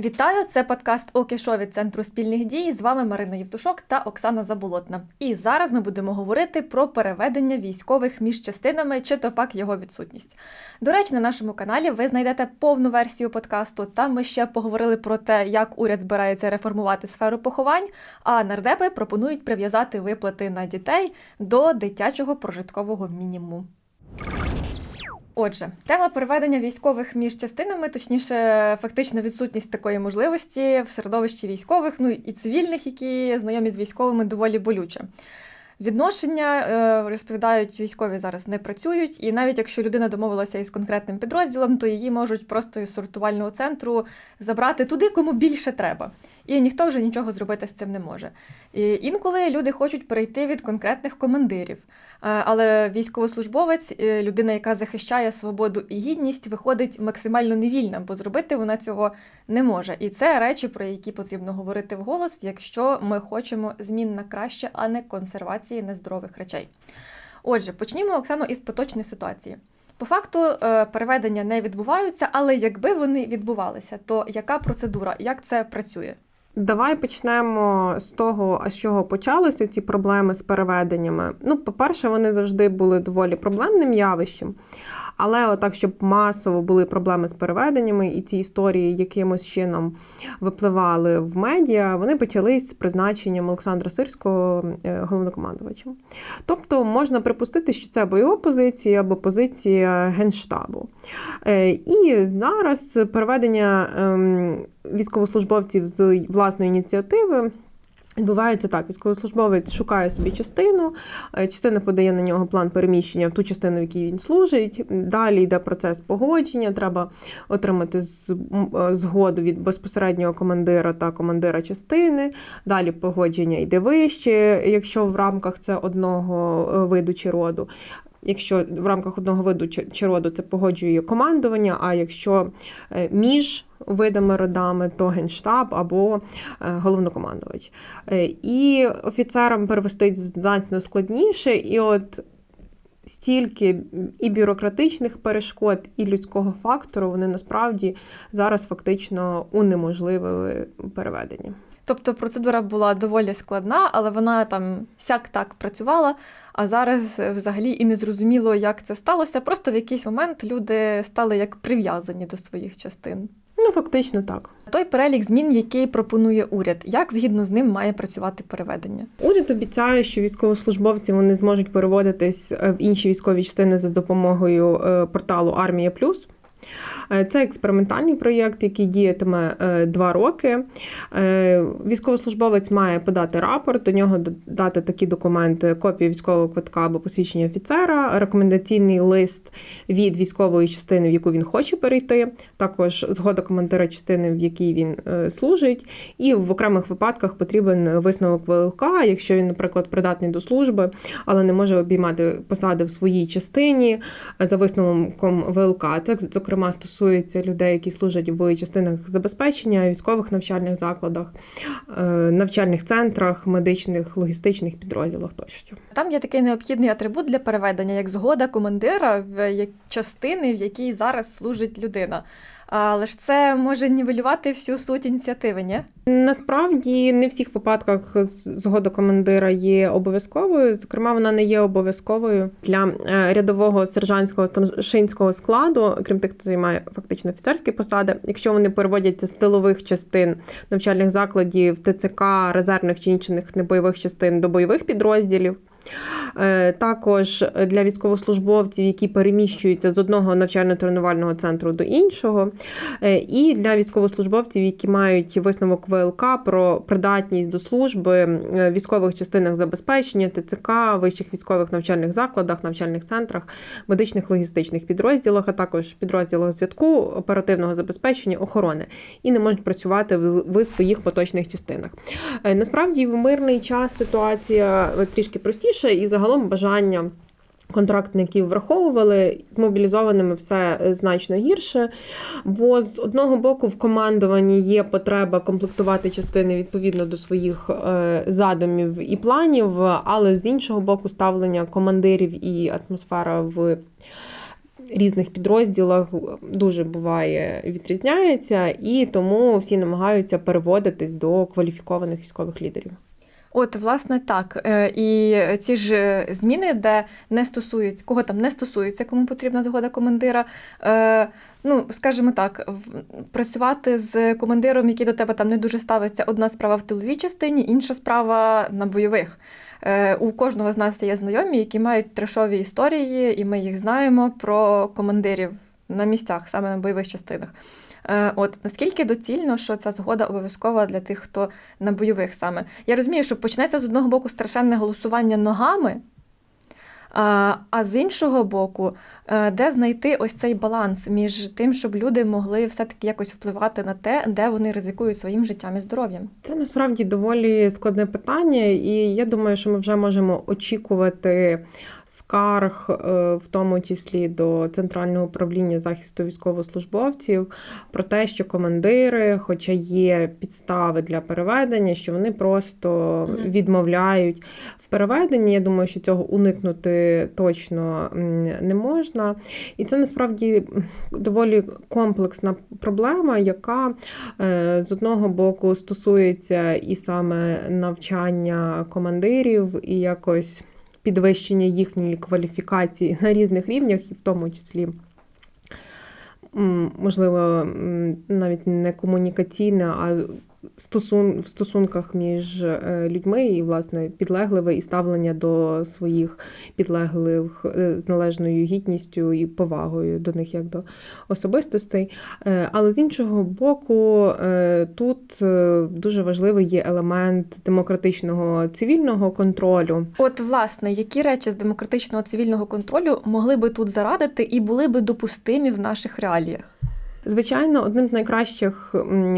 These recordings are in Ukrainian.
Вітаю! Це подкаст «Окешо» від Центру спільних дій. З вами Марина Євтушок та Оксана Заболотна. І зараз ми будемо говорити про переведення військових між частинами чи то пак його відсутність. До речі, на нашому каналі ви знайдете повну версію подкасту. Там ми ще поговорили про те, як уряд збирається реформувати сферу поховань. А нардепи пропонують прив'язати виплати на дітей до дитячого прожиткового мінімуму. Отже, тема переведення військових між частинами, точніше, фактична відсутність такої можливості в середовищі військових, ну і цивільних, які знайомі з військовими, доволі болюче. Відношення е, розповідають, військові зараз не працюють, і навіть якщо людина домовилася із конкретним підрозділом, то її можуть просто із сортувального центру забрати туди, кому більше треба. І ніхто вже нічого зробити з цим не може. І інколи люди хочуть перейти від конкретних командирів. Е, Але військовослужбовець, е, людина, яка захищає свободу і гідність, виходить максимально невільна, бо зробити вона цього не може. І це речі, про які потрібно говорити вголос, якщо ми хочемо змін на краще, а не консервації нездорових речей. Отже, почнімо Оксано із поточної ситуації. По факту е, переведення не відбуваються, але якби вони відбувалися, то яка процедура, як це працює? Давай почнемо з того, з чого почалися ці проблеми з переведеннями. Ну, по-перше, вони завжди були доволі проблемним явищем. Але отак, щоб масово були проблеми з переведеннями, і ці історії якимось чином випливали в медіа, вони почались з призначенням Олександра Сирського е, головнокомандувачем. Тобто можна припустити, що це або його позиція, або позиція Генштабу. Е, І зараз переведення ем, військовослужбовців з власної ініціативи. Відбувається так: військовослужбовець шукає собі частину, е, частина подає на нього план переміщення в ту частину, в якій він служить. Далі йде процес погодження. Треба отримати е, згоду від безпосереднього командира та командира частини. Далі погодження йде вище, якщо в рамках це одного е, виду чи роду. Якщо в рамках одного виду чи роду це погоджує командування, а якщо е, між видами родами, то генштаб або е, головнокомандувач. Е, І офіцерам перевести значно складніше, і от стільки і бюрократичних перешкод, і людського фактору вони насправді зараз фактично унеможливили переведення. Тобто процедура була доволі складна, але вона там сяк так працювала. А зараз взагалі і не зрозуміло, як це сталося. Просто в якийсь момент люди стали як прив'язані до своїх частин. Ну, фактично так. Той перелік змін, який пропонує уряд, як згідно з ним має працювати переведення? Уряд обіцяє, що військовослужбовці вони зможуть переводитись е, в інші військові частини за допомогою е, порталу Армія Плюс. Е, Це експериментальний проєкт, який діятиме е, два роки. Е, Військовослужбовець має подати рапорт, до нього додати такі документи: копію військового квитка або посвідчення офіцера, рекомендаційний лист від військової частини, в яку він хоче перейти, також згода командира частини, в якій він служить. І в окремих випадках потрібен висновок ВЛК, якщо він, наприклад, придатний до служби, але не може обіймати посади в своїй частині за висновком ВЛК. Це, зокрема, стосується людей, які служать в частинах забезпечення, військових навчальних закладах, е, навчальних центрах, медичних, логістичних підрозділах тощо. Там є такий необхідний атрибут для переведення, як згода командира в частини, в якій зараз служить людина. Але ж це може нівелювати всю суть ініціативи, ні? Насправді не в всіх випадках згода командира є обов'язковою. Зокрема, вона не є обов'язковою для е, рядового сержантського старшинського складу, крім тих, хто займає фактично офіцерські посади. Якщо вони переводяться з тилових частин навчальних закладів, ТЦК, резервних чи інших небойових частин до бойових підрозділів. Е, Також для військовослужбовців, які переміщуються з одного навчально-тренувального центру до іншого, Е, і для військовослужбовців, які мають висновок ВЛК про придатність до служби е, в військових частинах забезпечення, ТЦК, вищих військових навчальних закладах, навчальних центрах, медичних логістичних підрозділах, а також підрозділах зв'язку, оперативного забезпечення, охорони, і не можуть працювати в своїх поточних частинах. Насправді в мирний час ситуація трішки простіша, і загалом бажання. Контрактників враховували з мобілізованими все е, значно гірше. Бо з одного боку в командуванні є потреба комплектувати частини відповідно до своїх е, задумів і планів, але з іншого боку, ставлення командирів і атмосфера в різних підрозділах дуже буває відрізняється, і тому всі намагаються переводитись до кваліфікованих військових лідерів. От, власне, так. Е, І ці ж е, зміни, де не стосуються, кого там не стосується, кому потрібна згода командира. е, Ну, скажімо так, працювати з командиром, який до тебе там не дуже ставиться, одна справа в тиловій частині, інша справа на бойових. У кожного з нас є знайомі, які мають трешові історії, і ми їх знаємо про командирів на місцях, саме на бойових частинах. Е, От наскільки доцільно, що ця згода обов'язкова для тих, хто на бойових саме. Я розумію, що почнеться з одного боку страшенне голосування ногами, а, а з іншого боку, е, де знайти ось цей баланс між тим, щоб люди могли все-таки якось впливати на те, де вони ризикують своїм життям і здоров'ям. Це насправді доволі складне питання, і я думаю, що ми вже можемо очікувати скарг, е, в тому числі до Центрального управління захисту військовослужбовців, про те, що командири, хоча є підстави для переведення, що вони просто відмовляють в переведенні. Я думаю, що цього уникнути точно не можна. І це насправді доволі комплексна проблема, яка е, з одного боку стосується і саме навчання командирів, і якось підвищення їхньої кваліфікації на різних рівнях, і в тому числі. Можливо, навіть не комунікаційне, а стосун, в стосунках між е, людьми і, власне, підлегливе і ставлення до своїх підлеглих е, з належною гідністю і повагою до них як до особистостей. Е, Але з іншого боку, тут дуже важливий є елемент демократичного цивільного контролю. От, власне, які речі з демократичного цивільного контролю могли би тут зарадити і були би допустимі в наших реаліях? Звичайно, одним з найкращих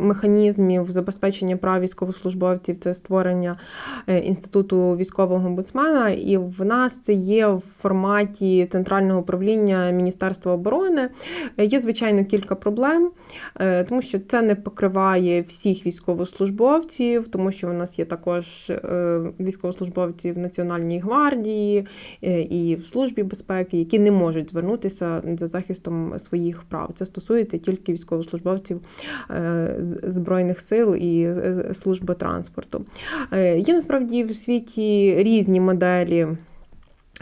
механізмів забезпечення прав військовослужбовців це створення е, інституту військового омбудсмена, і в нас це є в форматі центрального управління Міністерства оборони. Е, Є звичайно кілька проблем, е, тому що це не покриває всіх військовослужбовців, тому що у нас є також військовослужбовці в Національній гвардії і в службі безпеки, які не можуть звернутися за захистом своїх прав. Це стосується тільки військовослужбовців е, збройних сил і е, служби транспорту. Е, Є насправді в світі різні моделі.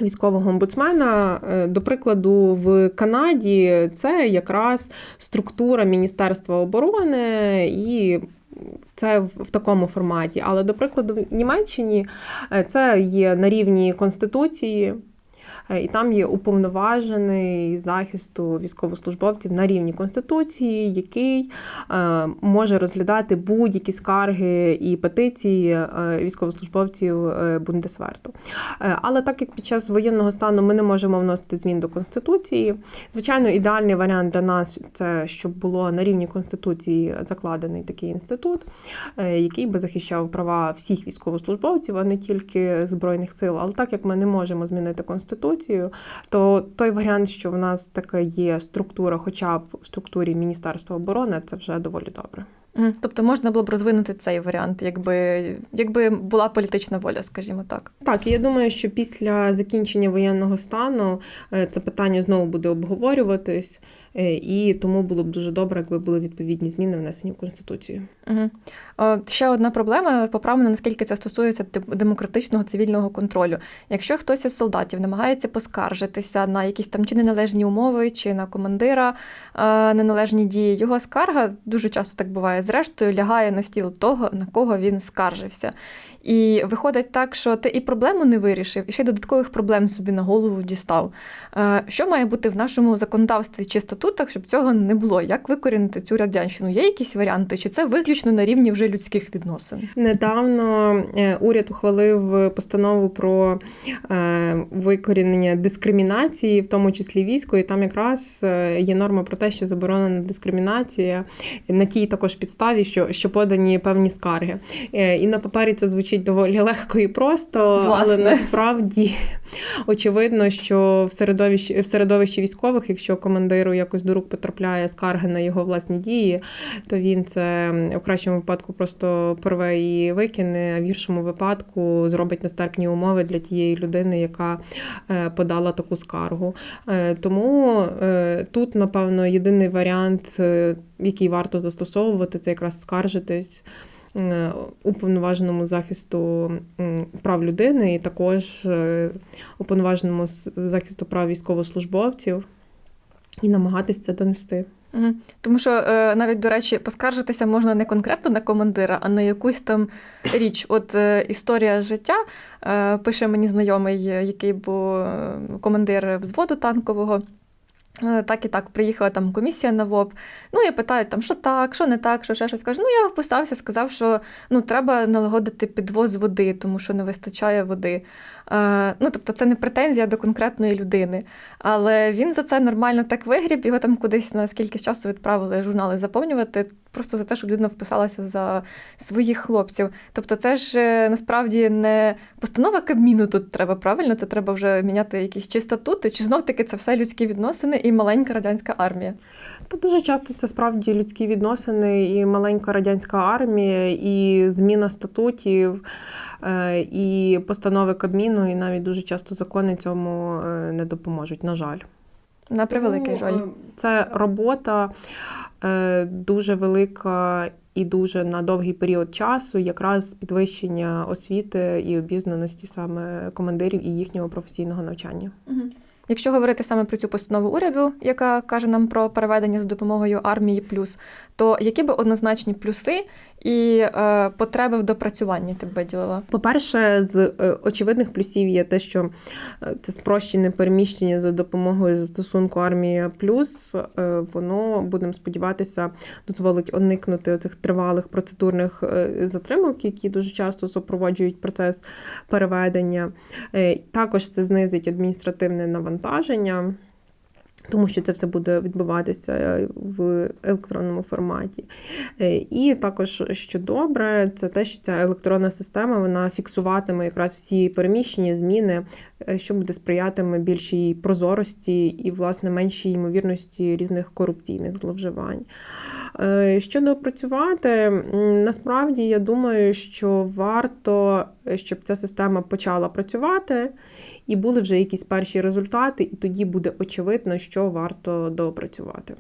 Військового омбудсмена, до прикладу, в Канаді це якраз структура Міністерства оборони і це в такому форматі. Але, до прикладу, в Німеччині це є на рівні Конституції. Е, І там є уповноважений захисту військовослужбовців на рівні конституції, який е, може розглядати будь-які скарги і петиції е, військовослужбовців Бундесверту. Але так як під час воєнного стану ми не можемо вносити змін до конституції, звичайно, ідеальний варіант для нас це щоб було на рівні конституції закладений такий інститут, який би захищав права всіх військовослужбовців, а не тільки збройних сил. Але так як ми не можемо змінити конституцію, то той варіант, що в нас така є структура, хоча б в структурі Міністерства оборони, це вже доволі добре. Тобто можна було б розвинути цей варіант, якби, якби була політична воля, скажімо так. Так, і я думаю, що після закінчення воєнного стану е, це питання знову буде обговорюватись, і тому було б дуже добре, якби були відповідні зміни внесені в конституцію. Угу. Ще одна проблема поправлена, наскільки це стосується демократичного цивільного контролю. Якщо хтось із солдатів намагається поскаржитися на якісь там чи неналежні умови, чи на командира е, неналежні дії, його скарга дуже часто так буває. Зрештою, лягає на стіл того, на кого він скаржився. І виходить так, що ти і проблему не вирішив, і ще й додаткових проблем собі на голову дістав. Е, Що має бути в нашому законодавстві чи статутах, щоб цього не було? Як викорінити цю радянщину? Є якісь варіанти, чи це виключно на рівні вже людських відносин? Недавно е, уряд ухвалив постанову про е, викорінення дискримінації, в тому числі військо, і там якраз е, є норма про те, що заборонена дискримінація на тій також підставі, що, що подані певні скарги. І на папері це звучить доволі легко і просто, але насправді очевидно, що в середовищі в середовищі військових, якщо командиру як якось до рук потрапляє скарги на його власні дії, то він це в кращому випадку просто порве і викине, а в гіршому випадку зробить нестерпні умови для тієї людини, яка е, подала таку скаргу. Е, Тому е, тут, напевно, єдиний варіант, який варто застосовувати, це якраз скаржитись уповноваженому захисту прав людини і також уповноваженому захисту прав військовослужбовців і намагатися це донести. Угу. Тому що е, навіть, до речі, поскаржитися можна не конкретно на командира, а на якусь там річ. От е, історія життя е, пише мені знайомий, е, який був е, командир взводу танкового. Е, Так і так, приїхала там комісія на ВОП. Ну, я питаю, там, що так, що не так, що ще щось. Кажу, ну я вписався, сказав, що ну, треба налагодити підвоз води, тому що не вистачає води. Е, ну, тобто, це не претензія до конкретної людини. Але він за це нормально так вигріб, його там кудись на скільки часу відправили журнали заповнювати, просто за те, що людина вписалася за своїх хлопців. Тобто, це ж е, насправді не постанова Кабміну тут треба правильно, це треба вже міняти якісь чи статути, чи знов таки це все людські відносини і маленька радянська армія. Та дуже часто це справді людські відносини, і маленька радянська армія, і зміна статутів, е, і постанови Кабміну, і навіть дуже часто закони цьому е, не допоможуть, на жаль. На превеликий жаль. е, Це робота дуже велика і дуже на довгий період часу, якраз підвищення освіти і обізнаності саме командирів і їхнього професійного навчання. Якщо говорити саме про цю постанову уряду, яка каже нам про переведення за допомогою армії плюс, то які би однозначні плюси і е, потреби в допрацюванні ти б виділила? По-перше, з е, очевидних плюсів є те, що е, це спрощене переміщення за допомогою застосунку армія плюс. Е, Воно будемо сподіватися дозволить уникнути цих тривалих процедурних затримок, які дуже часто супроводжують процес переведення. Також це знизить адміністративне навантаження. Тому що це все буде відбуватися е, в електронному форматі. Е, І також, що добре, це те, що ця електронна система вона фіксуватиме якраз всі переміщення, зміни, е, що буде сприятиме більшій прозорості і, власне, меншій ймовірності різних корупційних зловживань. Щодо опрацювати, м, насправді я думаю, що варто, щоб ця система почала працювати, і були вже якісь перші результати, і тоді буде очевидно, що варто доопрацювати.